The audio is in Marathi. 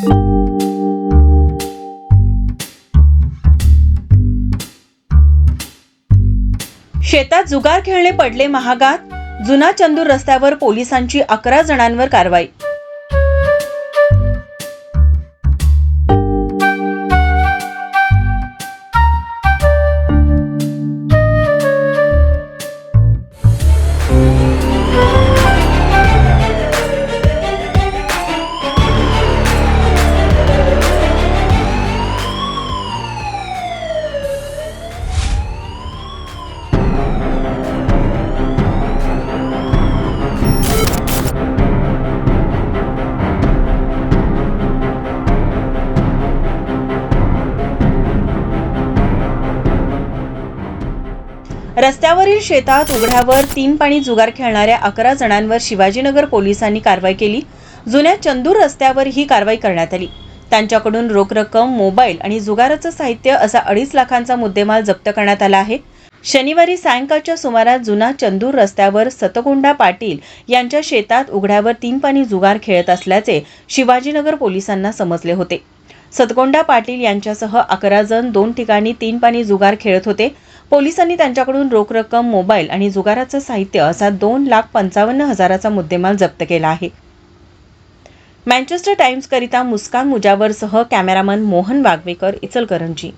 शेतात जुगार खेळणे पडले महागात. जुना चंदूर रस्त्यावर पोलिसांची अकरा जणांवर कारवाई. रस्त्यावरील शेतात उघड्यावर तीन पाणी जुगार खेळणाऱ्या अकरा जणांवर शिवाजीनगर पोलिसांनी कारवाई केली. जुन्या चंदूर रस्त्यावर ही कारवाई करण्यात आली. त्यांच्याकडून रोख रक्कम मोबाईल आणि जुगाराचं साहित्य असा अडीच लाखांचा मुद्देमाल जप्त करण्यात आला आहे. शनिवारी सायंकाळच्या सुमारास जुना चंदूर रस्त्यावर सतगोंडा पाटील यांच्या शेतात उघड्यावर तीन पाणी जुगार खेळत असल्याचे शिवाजीनगर पोलिसांना समजले होते. सतगोंडा पाटील यांच्यासह अकरा जण दोन ठिकाणी तीन पाणी जुगार खेळत होते. पोलिसांनी त्यांच्याकडून रोख रक्कम मोबाईल आणि जुगाराचं साहित्य असा दोन लाख पंचावन्न हजाराचा मुद्देमाल जप्त केला आहे. मँचेस्टर टाइम्सकरिता मुस्कान मुजावरसह कॅमेरामन मोहन वागवेकर इचलकरंजी.